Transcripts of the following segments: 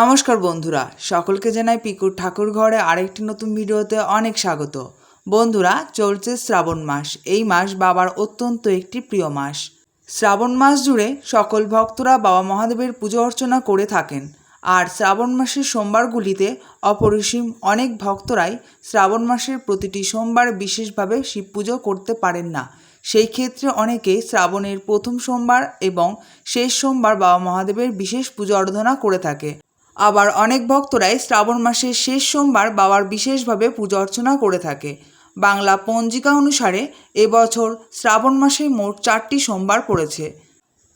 নমস্কার বন্ধুরা, সকলকে জানাই পিকুর ঠাকুর ঘরে আরেকটি নতুন ভিডিওতে অনেক স্বাগত। বন্ধুরা, চলছে শ্রাবণ মাস, এই মাস বাবার অত্যন্ত একটি প্রিয় মাস। শ্রাবণ মাস জুড়ে সকল ভক্তরা বাবা মহাদেবের পুজো অর্চনা করে থাকেন। আর শ্রাবণ মাসের সোমবারগুলিতে অপরিসীম অনেক ভক্তরাই শ্রাবণ মাসের প্রতিটি সোমবার বিশেষভাবে শিব পুজো করতে পারেন না। সেই ক্ষেত্রে অনেকে শ্রাবণের প্রথম সোমবার এবং শেষ সোমবার বাবা মহাদেবের বিশেষ পুজো অর্ধনা করে থাকে। আবার অনেক ভক্তরাই শ্রাবণ মাসের শেষ সোমবার বাবার বিশেষভাবে পূজা অর্চনা করে থাকে। বাংলা পঞ্জিকা অনুসারে এবছর শ্রাবণ মাসে মোট চারটি সোমবার পড়েছে।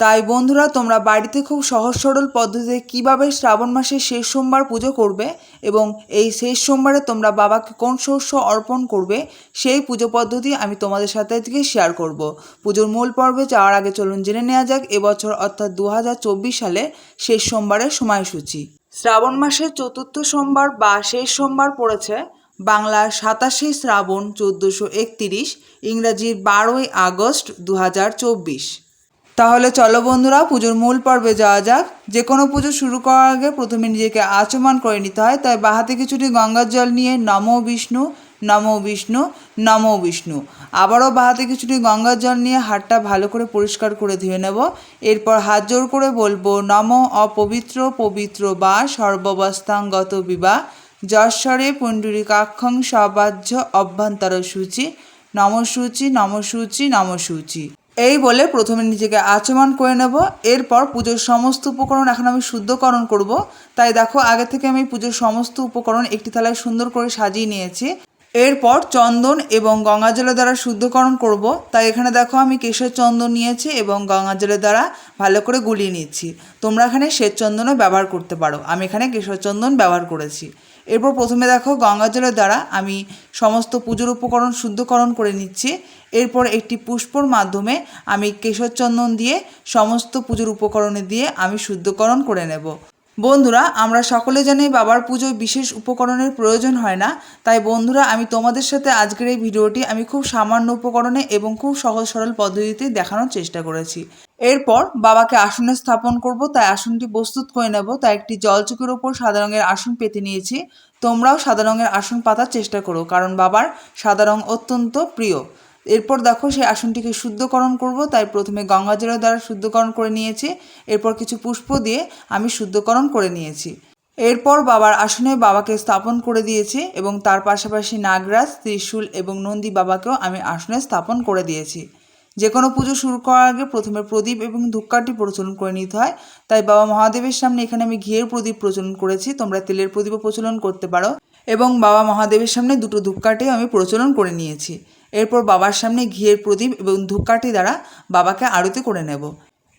তাই বন্ধুরা, তোমরা বাড়িতে খুব সহজ সরল পদ্ধতিতে কীভাবে শ্রাবণ মাসের শেষ সোমবার পুজো করবে এবং এই শেষ সোমবারে তোমরা বাবাকে কোন শস্য অর্পণ করবে, সেই পুজো পদ্ধতি আমি তোমাদের সাথে আজকে শেয়ার করব। পুজোর মূল পর্বে যাওয়ার আগে চলুন জেনে নেওয়া যাক, এবছর অর্থাৎ দু হাজার চব্বিশ সালে শেষ সোমবারের সময়সূচি। শ্রাবণ মাসের চতুর্থ সোমবার বা শেষ সোমবার পড়েছে বাংলার সাতাশে শ্রাবণ চোদ্দোশো একতিরিশ, ইংরাজির বারোই আগস্ট দু হাজার চব্বিশ। তাহলে চলো বন্ধুরা, পুজোর মূল পর্বে যাওয়া যাক। যে কোনো পুজো শুরু করার আগে প্রথমে নিজেকে আচমান করে নিতে হয়। তাই বাহাতে কিছুটি গঙ্গার জল নিয়ে নমো বিষ্ণু নমো বিষ্ণু নমো বিষ্ণু। আবারও বাহাতে কিছুটি গঙ্গার জল নিয়ে হাতটা ভালো করে পরিষ্কার করে ধুয়ে নেব। এরপর হাত জোর করে বলব, নম অপবিত্র, পবিত্র বা সর্ববস্থাঙ্গত বিবাহ যশ্বরে পুণ্ডরিকাক্ষং সবাহ্য অভ্যন্তর সূচি নমসূচি নমসূচি নমসূচি। এই বলে প্রথমে নিজেকে আচমান করে নেব। এরপর পুজোর সমস্ত উপকরণ এখন আমি শুদ্ধকরণ করব। তাই দেখো, আগে থেকে আমি পুজোর সমস্ত উপকরণ একটি থালায় সুন্দর করে সাজিয়ে নিয়েছি। এরপর চন্দন এবং গঙ্গা জলের দ্বারা শুদ্ধকরণ করব। তাই এখানে দেখো আমি কেশর চন্দন নিয়েছি এবং গঙ্গা জলের দ্বারা ভালো করে গুলিয়ে নিচ্ছি। তোমরা এখানে শ্বেত চন্দনও ব্যবহার করতে পারো। আমি এখানে কেশর চন্দন ব্যবহার করেছি। এরপর প্রথমে দেখো গঙ্গা জলের দ্বারা আমি সমস্ত পুজোর উপকরণ শুদ্ধকরণ করে নিচ্ছি। এরপর একটি পুষ্পর মাধ্যমে আমি কেশর চন্দন দিয়ে সমস্ত পুজোর উপকরণে দিয়ে আমি শুদ্ধকরণ করে নেব। বন্ধুরা, আমরা সকলে জানি বাবার পুজোয় বিশেষ উপকরণের প্রয়োজন হয় না। তাই বন্ধুরা, আমি তোমাদের সাথে আজকের এই ভিডিওটি আমি খুব সামান্য উপকরণে এবং খুব সহজ সরল পদ্ধতিতে দেখানোর চেষ্টা করেছি। এরপর বাবাকে আসনে স্থাপন করব, তাই আসনটি প্রস্তুত করে নেব। তাই একটি জলচুকের ওপর সাদা রঙের আসন পেতে নিয়েছি। তোমরাও সাদা রঙের আসন পাতার চেষ্টা করো, কারণ বাবার সাদা রং অত্যন্ত প্রিয়। এরপর দেখো সেই আসনটিকে শুদ্ধকরণ করব, তাই প্রথমে গঙ্গা জলের দ্বারা শুদ্ধকরণ করে নিয়েছি। এরপর কিছু পুষ্প দিয়ে আমি শুদ্ধকরণ করে নিয়েছি। এরপর বাবার আসনে বাবাকে স্থাপন করে দিয়েছি এবং তার পাশাপাশি নাগরাজ, ত্রিশূল এবং নন্দী বাবাকেও আমি আসনে স্থাপন করে দিয়েছি। যে কোনো পুজো শুরু করার আগে প্রথমে প্রদীপ এবং ধূপকাঠি প্রচলন করে নিতে হয়। তাই বাবা মহাদেবের সামনে এখানে আমি ঘিয়ের প্রদীপ প্রচলন করেছি, তোমরা তেলের প্রদীপও প্রচলন করতে পারো। এবং বাবা মহাদেবের সামনে দুটো ধূপকাঠিও আমি প্রচলন করে নিয়েছি। এরপর বাবার সামনে ঘিয়ের প্রদীপ এবং ধূপকাঠি দ্বারা বাবাকে আরতি করে নেব।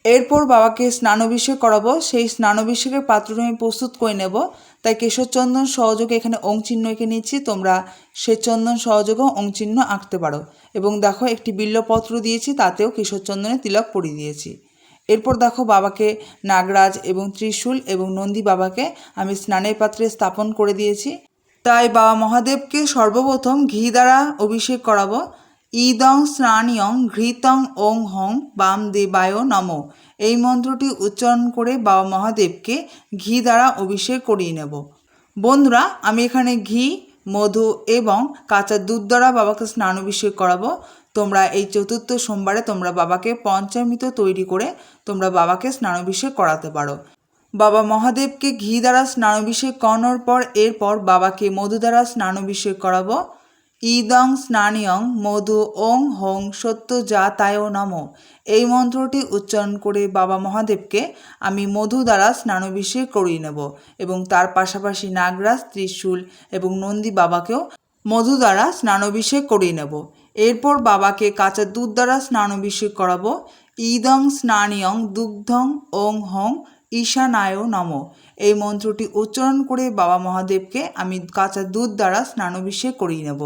এরপর বাবাকে স্নানাভিষেক করাবো। সেই স্নানাভিষেকের পাত্রটি আমি প্রস্তুত করে নেব। তাই কেশর চন্দন সহযোগে এখানে চিহ্ন এঁকে নিচ্ছি তোমরা শ্বেত চন্দন সহযোগেও অং চিহ্ন আঁকতে পারো। এবং দেখো, একটি বিল্লপত্র দিয়েছি, তাতেও কেশর চন্দনে তিলক পরিয়ে দিয়েছি। এরপর দেখো, বাবাকে নাগরাজ এবং ত্রিশূল এবং নন্দী বাবাকে আমি স্নানের পাত্রে স্থাপন করে দিয়েছি। তাই বাবা মহাদেবকে সর্বপ্রথম ঘি দ্বারা অভিষেক করাবো। ইদং স্নানিয়ং ঘৃতং ওং হং বাম দেবায় নম। এই মন্ত্রটি উচ্চারণ করে বাবা মহাদেবকে ঘি দ্বারা অভিষেক করিয়ে নেব। বন্ধুরা, আমি এখানে ঘি, মধু এবং কাঁচা দুধ দ্বারা বাবাকে স্নান অভিষেক করাবো। তোমরা এই চতুর্থ সোমবারে তোমরা বাবাকে পঞ্চামৃত তৈরি করে তোমরা বাবাকে স্নানাভিষেক করাতে পারো। বাবা মহাদেবকে ঘি দ্বারা স্নানাভিষেক করানোর পর এরপর বাবাকে মধু দ্বারা স্নানাভিষেক করাবো। ইদং স্নানিয়ং মধু ওং হং সত্য যা জাতায় নম। এই মন্ত্রটি উচ্চারণ করে বাবা মহাদেবকে আমি মধু দ্বারা স্নানাভিষেক করিয়ে নেব এবং তার পাশাপাশি নাগরাজ, ত্রিশূল এবং নন্দী বাবাকেও মধু দ্বারা স্নানাভিষেক করিয়ে নেব। এরপর বাবাকে কাঁচা দুধ দ্বারা স্নানাভিষেক করাবো। ইদং স্নানিয়ং দুগ্ধং ওং হং ঈশানায় নম। এই মন্ত্রটি উচ্চারণ করে বাবা মহাদেবকে আমি কাঁচা দুধ দ্বারা স্নানাভিষেক করিয়ে নেব।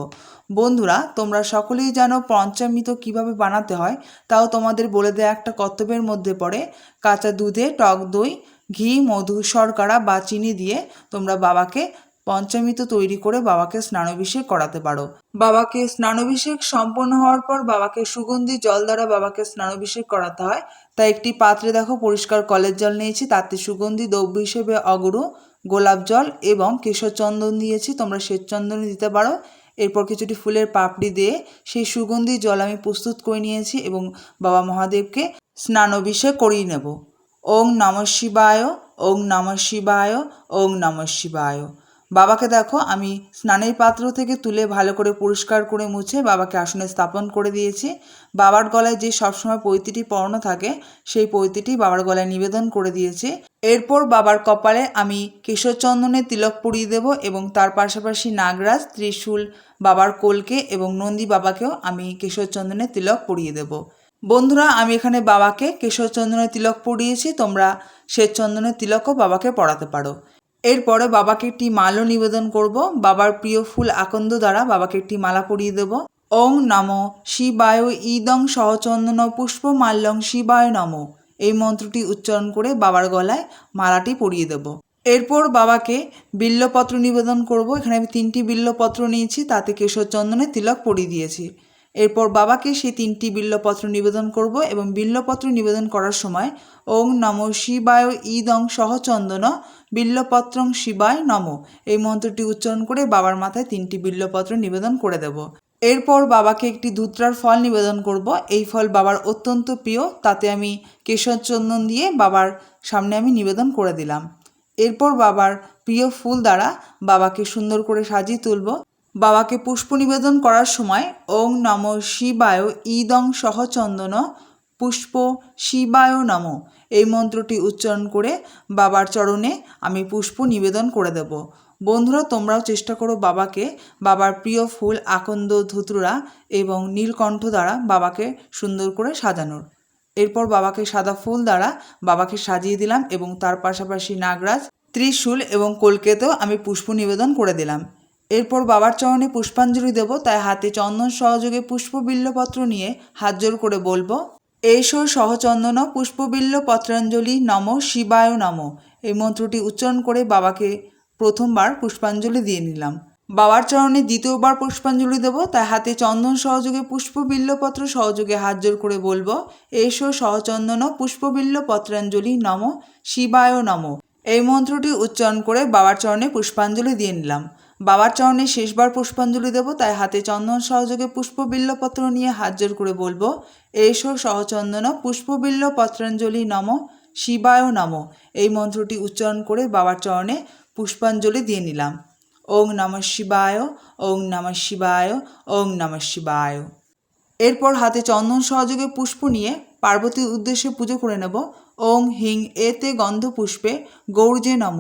বন্ধুরা, তোমরা সকলেই জানো পঞ্চামৃত কীভাবে বানাতে হয়, তাও তোমাদের বলে দেয়া একটা কর্তব্যের মধ্যে পড়ে। কাঁচা দুধে টক দই, ঘি মধু শর্করা বা চিনি দিয়ে তোমরা বাবাকে পঞ্চামৃত তৈরি করে বাবাকে স্নানাভিষেক করাতে পারো। বাবাকে স্নানাভিষেক সম্পন্ন হওয়ার পর বাবাকে সুগন্ধি জল দ্বারা বাবাকে স্নানাভিষেক করাতে হয়। তাই একটি পাত্রে দেখো পরিষ্কার কলের জল নিয়েছি, তাতে সুগন্ধি, দ্রব্য হিসেবে অগরু, গোলাপ জল এবং কেশর চন্দন দিয়েছি, তোমরা শ্বেত চন্দনই দিতে পারো। এরপর কিছুটি ফুলের পাপড়ি দিয়ে সেই সুগন্ধি জল আমি প্রস্তুত করে নিয়েছি এবং বাবা মহাদেবকে স্নানাভিষেক করিয়ে নেব। ওং নম শিবায়, ওং নম শিবায়, ওং নম শিবায়। বাবাকে দেখো, আমি স্নানের পাত্র থেকে তুলে ভালো করে পরিষ্কার করে মুছে বাবাকে আসনে স্থাপন করে দিয়েছি। বাবার গলায় যে সবসময় পৈতিটি পরানো থাকে, সেই পৈতিটি বাবার গলায় নিবেদন করে দিয়েছি। এরপর বাবার কপালে আমি কেশর চন্দনের তিলক পরিয়ে দেব এবং তার পাশাপাশি নাগরাজ, ত্রিশূল বাবার কোলকে এবং নন্দী বাবাকেও আমি কেশর চন্দনের তিলক পরিয়ে দেব। বন্ধুরা, আমি এখানে বাবাকে কেশর চন্দনের তিলক পরিয়েছি তোমরা শ্বেত চন্দনের তিলকও বাবাকে পড়াতে পারো। এরপরে বাবাকে একটি মালও নিবেদন করব। বাবার প্রিয় ফুল আকন্দ দ্বারা বাবাকে একটি মালা পরিয়ে দেব। ওং নম শিবায় ইদং সহচন্দন পুষ্প মাল্যং শিবায় নম। এই মন্ত্রটি উচ্চারণ করে বাবার গলায় মালাটি পরিয়ে দেব। এরপর বাবাকে বিল্লপত্র নিবেদন করব। এখানে আমি তিনটি বিল্লপত্র নিয়েছি, তাতে কেশর চন্দনের তিলক পরিয়ে দিয়েছি। এরপর বাবাকে সেই তিনটি বিল্লপত্র নিবেদন করব এবং বিল্লপত্র নিবেদন করার সময় ওং নম শিবায় ইদং সহচন্দন বিল্লপত্রং শিবায় নম। এই মন্ত্রটি উচ্চারণ করে বাবার মাথায় তিনটি বিল্লপত্র নিবেদন করে দেব। এরপর বাবাকে একটি ধুত্রার ফল নিবেদন করব। এই ফল বাবার অত্যন্ত প্রিয়, তাতে আমি কেশর চন্দন দিয়ে বাবার সামনে আমি নিবেদন করে দিলাম। এরপর বাবার প্রিয় ফুল দ্বারা বাবাকে সুন্দর করে সাজিয়ে তুলব। বাবাকে পুষ্প নিবেদন করার সময় ওং নম শিবায় ইদং সহচন্দন পুষ্প শিবায় নম। এই মন্ত্রটি উচ্চারণ করে বাবার চরণে আমি পুষ্প নিবেদন করে দেব। বন্ধুরা, তোমরাও চেষ্টা করো বাবাকে, বাবার প্রিয় ফুল, আকন্দ, ধুতরা এবং নীলকণ্ঠ দ্বারা বাবাকে সুন্দর করে সাজানোর। এরপর বাবাকে সাদা ফুল দ্বারা বাবাকে সাজিয়ে দিলাম এবং তার পাশাপাশি নাগরাজ, ত্রিশূল এবং কলকেতেও আমি পুষ্প নিবেদন করে দিলাম। এরপর বাবার চরণে পুষ্পাঞ্জলি দেব, তাই হাতে চন্দন সহযোগে পুষ্পবিল্লপত্র নিয়ে হাত জোর করে বলব, এসো সহচন্দন পুষ্পবিল্ল পত্রাঞ্জলি নম শিবায় নম। এই মন্ত্রটি উচ্চারণ করে বাবাকে প্রথমবার পুষ্পাঞ্জলি দিয়ে নিলাম। বাবার চরণে দ্বিতীয়বার পুষ্পাঞ্জলি দেব, তাই হাতে চন্দন সহযোগে পুষ্পবিল্লপত্র সহযোগে হাত জোর করে বলব, এসো সহচন্দন পুষ্পবিল্ল পত্রাঞ্জলি নম শিবায় নম। এই মন্ত্রটি উচ্চারণ করে বাবার চরণে পুষ্পাঞ্জলি দিয়ে নিলাম। বাবার চরণে শেষবার পুষ্পাঞ্জলি দেব, তাই হাতে চন্দন সহযোগে পুষ্পবিল্লপত্র নিয়ে হাত করে বলব, এসো সহচন্দন পুষ্পবিল্ল পত্রাঞ্জলি নম শিবায় নম। এই মন্ত্রটি উচ্চারণ করে বাবার চরণে পুষ্পাঞ্জলি দিয়ে নিলাম। ওং নম শিবায়, ওং নম শিবায়, ওং নম শিবায়। এরপর হাতে চন্দন সহযোগে পুষ্প নিয়ে পার্বতীর উদ্দেশ্যে পুজো করে নেব। ওং হিং এতে গন্ধ পুষ্পে গৌরজে নম।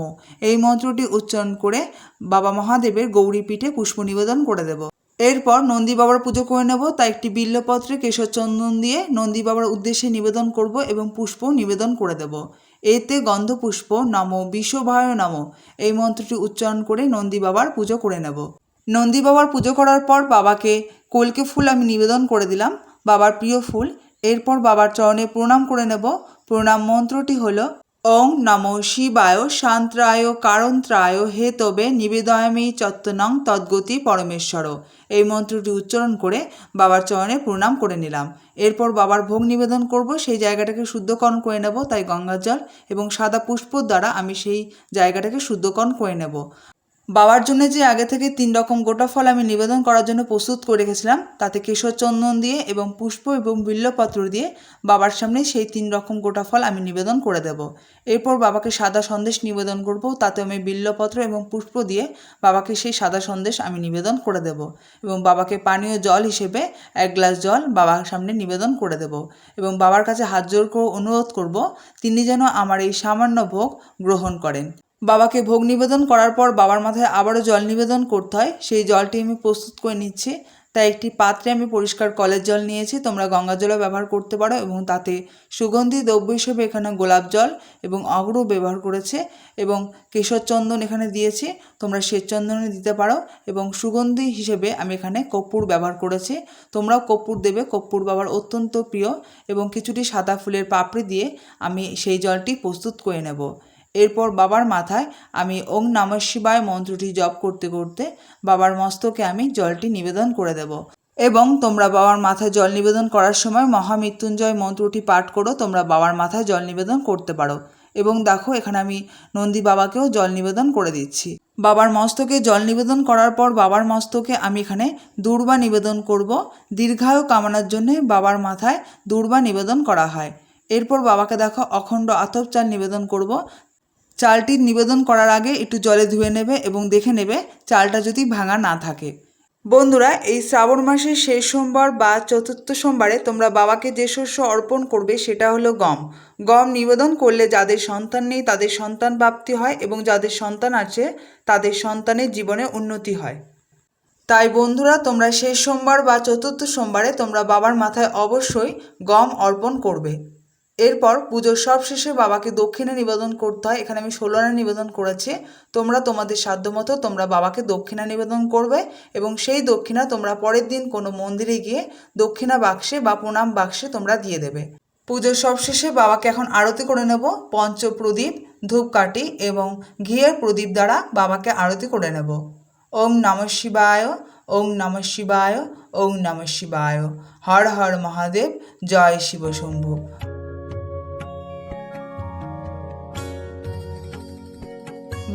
এই মন্ত্রটি উচ্চারণ করে বাবা মহাদেবের গৌরী পিঠে পুষ্প নিবেদন করে দেব। এরপর নন্দী বাবার পুজো করে নেব, তাই একটি বিল্লপত্রে কেশর চন্দন দিয়ে নন্দী বাবার উদ্দেশ্যে নিবেদন করব এবং পুষ্প নিবেদন করে দেব। এতে গন্ধ পুষ্প নম, বিশ্বভয় নম। এই মন্ত্রটি উচ্চারণ করে নন্দী বাবার পুজো করে নেব। নন্দী বাবার পুজো করার পর বাবাকে কলকে ফুল আমি নিবেদন করে দিলাম, বাবার প্রিয় ফুল। এরপর বাবার চরণে প্রণাম করে নেব প্রণাম মন্ত্রটি হলো, ওং নম শিবায় শান্ত্রায় কারন্ত্রায় হে তবে নিবেদয়ামি চত্তনং তদ্গতি পরমেশ্বর এই মন্ত্রটি উচ্চারণ করে বাবার চরণে প্রণাম করে নিলাম। এরপর বাবার ভোগ নিবেদন করব, সেই জায়গাটাকে শুদ্ধকরণ করে নেব, তাই গঙ্গার জল এবং সাদা পুষ্প দ্বারা আমি সেই জায়গাটাকে শুদ্ধকরণ করে নেব। বাবার জন্য যে আগে থেকে তিন রকম গোটা ফল আমি নিবেদন করার জন্য প্রস্তুত করে রেখেছিলাম, তাতে কেশর চন্দন দিয়ে এবং পুষ্প এবং বিল্লপত্র দিয়ে বাবার সামনে সেই তিন রকম গোটা ফল আমি নিবেদন করে দেব। এরপর বাবাকে সাদা সন্দেশ নিবেদন করব, তাতে আমি বিল্লপত্র এবং পুষ্প দিয়ে বাবাকে সেই সাদা সন্দেশ আমি নিবেদন করে দেব এবং বাবাকে পানীয় জল হিসেবে এক গ্লাস জল বাবার সামনে নিবেদন করে দেব এবং বাবার কাছে হাত জোর করে অনুরোধ করব, তিনি যেন আমার এই সামান্য ভোগ গ্রহণ করেন। বাবাকে ভোগ নিবেদন করার পর বাবার মাথায় আবারও জল নিবেদন করতে হয়। সেই জলটি আমি প্রস্তুত করে নিচ্ছি। তাই একটি পাত্রে আমি পরিষ্কার কলের জল নিয়েছি। তোমরা গঙ্গা জলও ব্যবহার করতে পারো এবং তাতে সুগন্ধি দ্রব্য হিসেবে এখানে গোলাপ জল এবং অগ্র ব্যবহার করেছে এবং কেশর চন্দন এখানে দিয়েছি। তোমরা শ্বেত চন্দনে দিতে পারো এবং সুগন্ধি হিসেবে আমি এখানে কর্পূর ব্যবহার করেছি। তোমরাও কর্পূর দেবে। কর্পূর বাবার অত্যন্ত প্রিয় এবং কিছুটি সাদা ফুলের পাপড়ি দিয়ে আমি সেই জলটি প্রস্তুত করে নেব। এরপর বাবার মাথায় আমি ওং নম শিবায় মন্ত্রটি জপ করতে করতে বাবার মস্তকে আমি জলটি নিবেদন করে দেব। এবং তোমরা বাবার মাথায় জল নিবেদন করার সময় মহামৃত্যুঞ্জয় মন্ত্রটি পাঠ করো, তোমরা বাবার মাথায় জল নিবেদন করতে পারো। এবং দেখো, এখানে আমি নন্দী বাবাকেও জল নিবেদন করে দিচ্ছি। বাবার মস্তকে জল নিবেদন করার পর বাবার মস্তকে আমি এখানে দূর্বা নিবেদন করব। দীর্ঘায়ু কামনার জন্যে বাবার মাথায় দূর্বা নিবেদন করা হয়। এরপর বাবাকে দেখো, অখণ্ড আতপ চাল নিবেদন করব। চালটি নিবেদন করার আগে একটু জলে ধুয়ে নেবে এবং দেখে নেবে চালটা যদি ভাঙা না থাকে। বন্ধুরা, এই শ্রাবণ মাসের শেষ সোমবার বা চতুর্থ সোমবারে তোমরা বাবাকে যে শস্য অর্পণ করবে সেটা হলো গম। গম নিবেদন করলে যাদের সন্তান নেই তাদের সন্তান প্রাপ্তি হয় এবং যাদের সন্তান আছে তাদের সন্তানের জীবনে উন্নতি হয়। তাই বন্ধুরা, তোমরা শেষ সোমবার বা চতুর্থ সোমবারে তোমরা বাবার মাথায় অবশ্যই গম অর্পণ করবে। এরপর পুজোর সব শেষে বাবাকে দক্ষিণে নিবেদন করতে হয়। এখানে আমি ষোলো আনা নিবেদন করেছি। তোমরা তোমাদের সাধ্যমতো তোমরা বাবাকে দক্ষিণা নিবেদন করবে এবং সেই দক্ষিণা তোমরা পরের দিন কোনো মন্দিরে গিয়ে দক্ষিণা বাক্সে বা প্রণাম বাক্সে তোমরা দিয়ে দেবে। পুজোর সব শেষে বাবাকে এখন আরতি করে নেব। পঞ্চপ্রদীপ, ধূপকাঠি এবং ঘিয়ের প্রদীপ দ্বারা বাবাকে আরতি করে নেব। ওম নম শিবায়, ওম নম শিবায়, ওম নম শিবায়। হর হর মহাদেব, জয় শিব শম্ভু।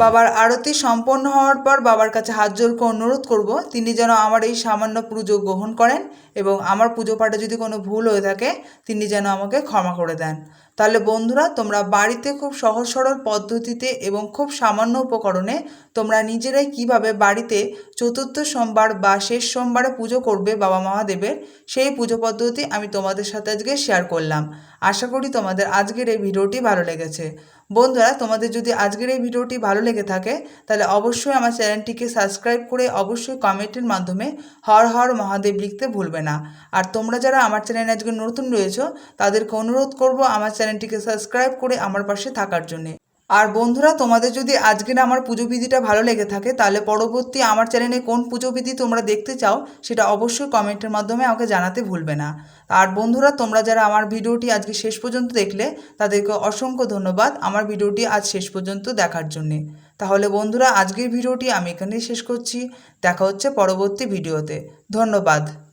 বাবার আরতি সম্পন্ন হওয়ার পর বাবার কাছে হাত জোর করে অনুরোধ করব, তিনি যেন আমার এই সামান্য পুজো গ্রহণ করেন এবং আমার পুজো পাঠে যদি কোনো ভুল হয়ে থাকে, তিনি যেন আমাকে ক্ষমা করে দেন। তাহলে বন্ধুরা, তোমরা বাড়িতে খুব সহজ সরল পদ্ধতিতে এবং খুব সামান্য উপকরণে তোমরা নিজেরাই কীভাবে বাড়িতে চতুর্থ সোমবার বা শেষ সোমবারে পুজো করবে বাবা মহাদেবের, সেই পুজো পদ্ধতি আমি তোমাদের সাথে আজকে শেয়ার করলাম। আশা করি তোমাদের আজকের এই ভিডিওটি ভালো লেগেছে। বন্ধুরা, তোমাদের যদি আজকের এই ভিডিওটি ভালো লেগে থাকে, তাহলে অবশ্যই আমার চ্যানেলটিকে সাবস্ক্রাইব করে অবশ্যই কমেন্টের মাধ্যমে হর হর মহাদেব লিখতে ভুলবে না। আর তোমরা যারা আমার চ্যানেলে আজকে নতুন রয়েছো, তাদেরকে অনুরোধ করব আমার চ্যানেলটিকে সাবস্ক্রাইব করে আমার পাশে থাকার জন্যে। আর বন্ধুরা, তোমাদের যদি আজকের আমার পুজো বিধিটা ভালো লেগে থাকে, তাহলে পরবর্তী আমার চ্যানেলে কোন পুজো বিধি তোমরা দেখতে চাও, সেটা অবশ্যই কমেন্টের মাধ্যমে আমাকে জানাতে ভুলবে না। আর বন্ধুরা, তোমরা যারা আমার ভিডিওটি আজকে শেষ পর্যন্ত দেখলে, তাদেরকে অসংখ্য ধন্যবাদ আমার ভিডিওটি আজ শেষ পর্যন্ত দেখার জন্যে। তাহলে বন্ধুরা, আজকের ভিডিওটি আমি এখানেই শেষ করছি। দেখা হচ্ছে পরবর্তী ভিডিওতে। ধন্যবাদ।